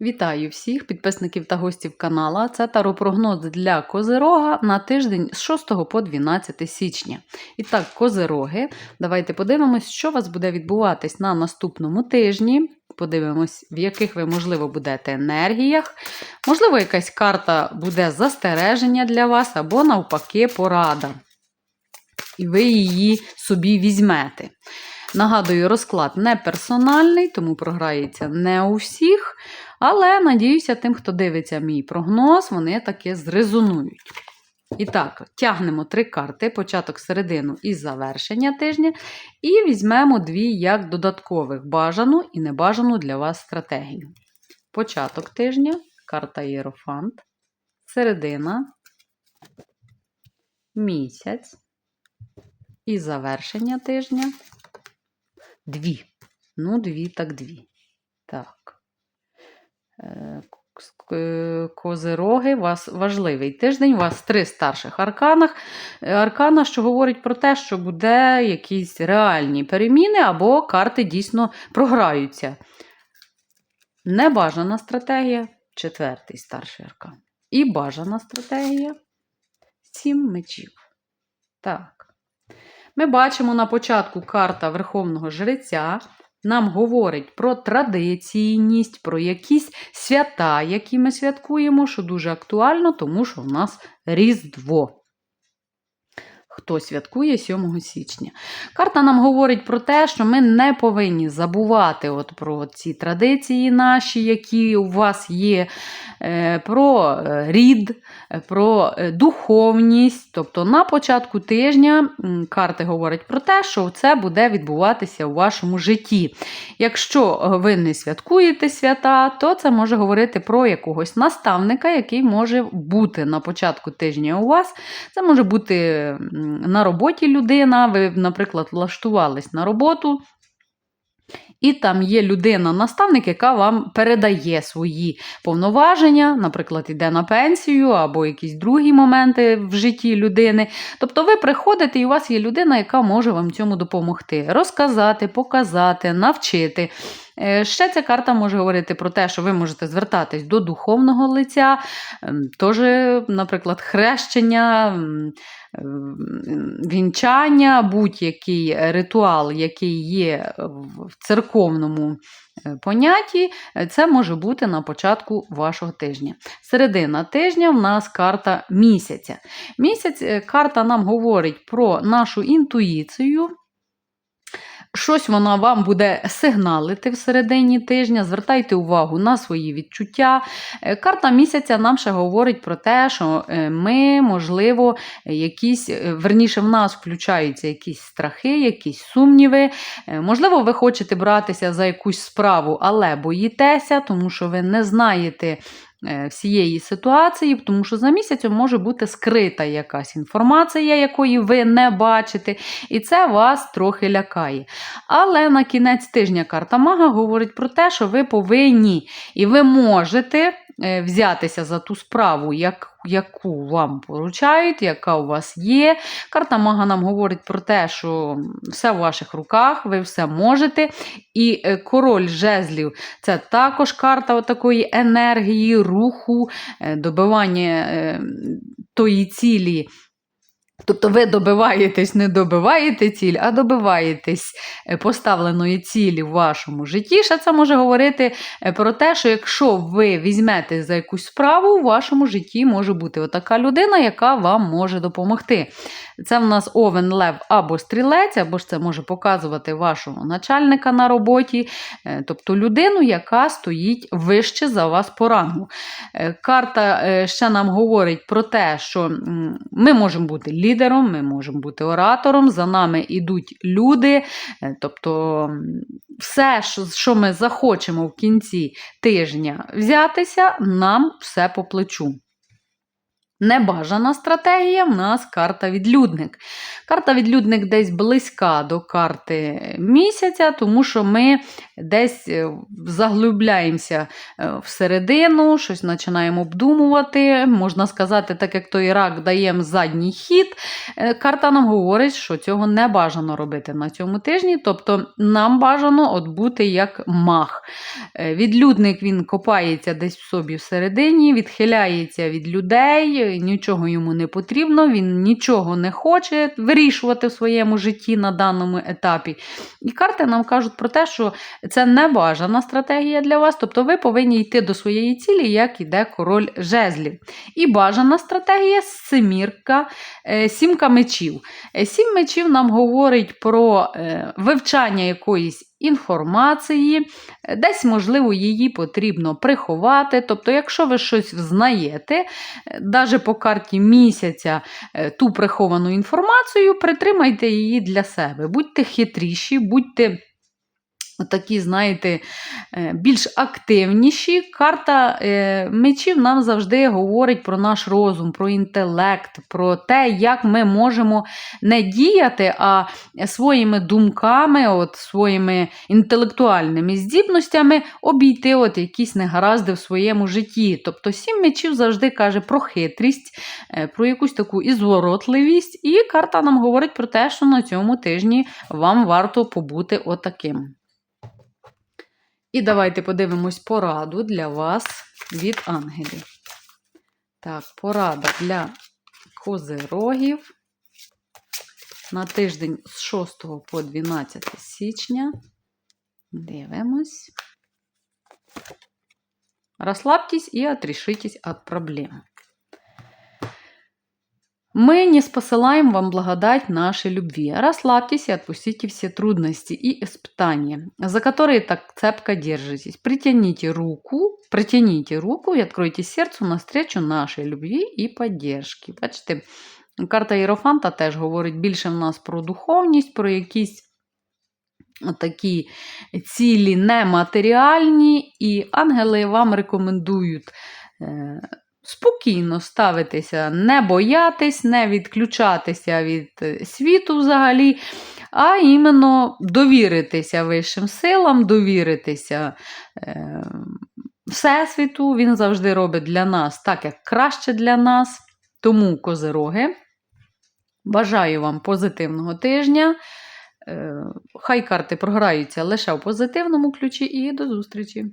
Вітаю всіх підписників та гостів канала. Це таропрогноз для Козирога на тиждень з 6 по 12 січня. І так, Козироги, давайте подивимось, що у вас буде відбуватись на наступному тижні. Подивимось, в яких ви, можливо, будете енергіях. Можливо, якась карта буде застереження для вас, або, навпаки, порада. І ви її собі візьмете. Нагадую, розклад не персональний, тому програється не у всіх. Але надіюся, тим, хто дивиться мій прогноз, вони таки зрезонують. І так, тягнемо три карти: початок, середину і завершення тижня. І візьмемо дві як додаткових бажану і небажану для вас стратегію. Початок тижня, карта Єрофант, середина, місяць і завершення тижня. Дві. Ну, дві, так дві. Так. Е, Козироги, у вас важливий тиждень, у вас три старших арканах. Е, Аркана, що говорить про те, що буде якісь реальні переміни, або карти дійсно програються. Небажана стратегія четвертий старший аркан. І бажана стратегія сім мечів. Так. Ми бачимо на початку карта Верховного Жреця. Нам говорить про традиційність, про якісь свята, які ми святкуємо, що дуже актуально, тому що в нас Різдво. Хто святкує 7 січня. Карта нам говорить про те, що ми не повинні забувати от про ці традиції наші, які у вас є, е, про е, рід, про е, духовність. Тобто на початку тижня карти говорять про те, що це буде відбуватися у вашому житті. Якщо ви не святкуєте свята, то це може говорити про якогось наставника, який може бути на початку тижня у вас. Це може бути на роботі людина, ви, наприклад, влаштувались на роботу. І там є людина-наставник, яка вам передає свої повноваження, наприклад, йде на пенсію або якісь другі моменти в житті людини. Тобто ви приходите, і у вас є людина, яка може вам цьому допомогти, розказати, показати, навчити. Е, Ще ця карта може говорити про те, що ви можете звертатись до духовного лиця, ем, теж, наприклад, хрещення, м, м, вінчання, будь-який ритуал, який є в церковному е, понятті, е, це може бути на початку вашого тижня. Середина тижня в нас карта місяця. Місяць карта нам говорить про нашу інтуїцію. Щось вона вам буде сигналити в середині тижня. Звертайте увагу на свої відчуття. Е, Карта місяця нам ще говорить про те, що е, ми, можливо, якісь, е, верніше, в нас включаються якісь страхи, якісь сумніви. Можливо, ви хочете братися за якусь справу, але боїтеся, тому що ви не знаєте. Е, Всієї ситуації, тому що за місяцем може бути скрита якась інформація, якої ви не бачите, і це вас трохи лякає. Але на кінець тижня карта Мага говорить про те, що ви повинні і ви можете взятися за ту справу, як, яку вам поручають, яка у вас є. Карта Мага нам говорить про те, що все в ваших руках, ви все можете. І е, король жезлів це також карта такої енергії, руху, е, добивання е, тої цілі. Тобто ви добиваєтесь, не добиваєте ціль, а добиваєтесь е, поставленої цілі в вашому житті. Ще це може говорити е, про те, що якщо ви візьмете за якусь справу, у вашому житті може бути отака людина, яка вам може допомогти. Це в нас овен, лев або стрілець, або ж це може показувати вашого начальника на роботі, е, тобто людину, яка стоїть вище за вас по рангу. Карта ще нам говорить про те, що ми можемо бути ми можемо бути оратором, за нами йдуть люди. е, Тобто все, що ми захочемо в кінці тижня взятися, нам все по плечу. Небажана стратегія в нас карта відлюдник. Карта відлюдник десь близька до карти місяця, тому що ми десь е, заглибляємося е, всередину, щось починаємо обдумувати. Можна сказати, так як той рак даємо задній хід. Е, Карта нам говорить, що цього не бажано робити на цьому тижні. Тобто нам бажано от бути як мах. Відлюдник він копається десь в собі всередині, відхиляється від людей, нічого йому не потрібно, він нічого не хоче вирішувати в своєму житті на даному етапі. І карти нам кажуть про те, що це небажана стратегія для вас, тобто ви повинні йти до своєї цілі, як іде король жезлів. І бажана стратегія семірка, е, сімка мечів. Е, Сім мечів нам говорить про е, вивчання якоїсь інформації, е, десь, можливо, її потрібно приховати. Тобто, якщо ви щось взнаєте, навіть по карті місяця е, ту приховану інформацію, притримайте її для себе. Будьте хитріші, будьте. Такі, знаєте, е, більш активніші. Карта е, мечів нам завжди говорить про наш розум, про інтелект, про те, як ми можемо не діяти, а своїми думками, от, своїми інтелектуальними здібностями обійти от якісь негаразди в своєму житті. Тобто сім мечів завжди каже про хитрість, е, про якусь таку ізворотливість, і карта нам говорить про те, що на цьому тижні вам варто побути отаким. І давайте подивимось пораду для вас від ангелів. Так, порада для козирогів на тиждень з 6 по 12 січня. Дивимось. Розслабтесь і отрішитесь от проблем. Мы не спосылаем вам благодать нашей любви. Расслабьтесь и отпустите все трудности и испытания, за которые так цепко держитесь. Притяните руку, протяните руку и откройте сердцу навстречу нашей любви і поддержки. Бачите, карта Єрофанта теж говорить більше в нас про духовність, про якісь такі цілі нематеріальні, і ангели вам рекомендують. Спокійно ставитися, не боятись, не відключатися від е, світу взагалі, а іменно довіритися вищим силам, довіритися е, Всесвіту. Він завжди робить для нас так, як краще для нас. Тому, козироги, бажаю вам позитивного тижня. Е, Хай карти програються лише в позитивному ключі, і до зустрічі!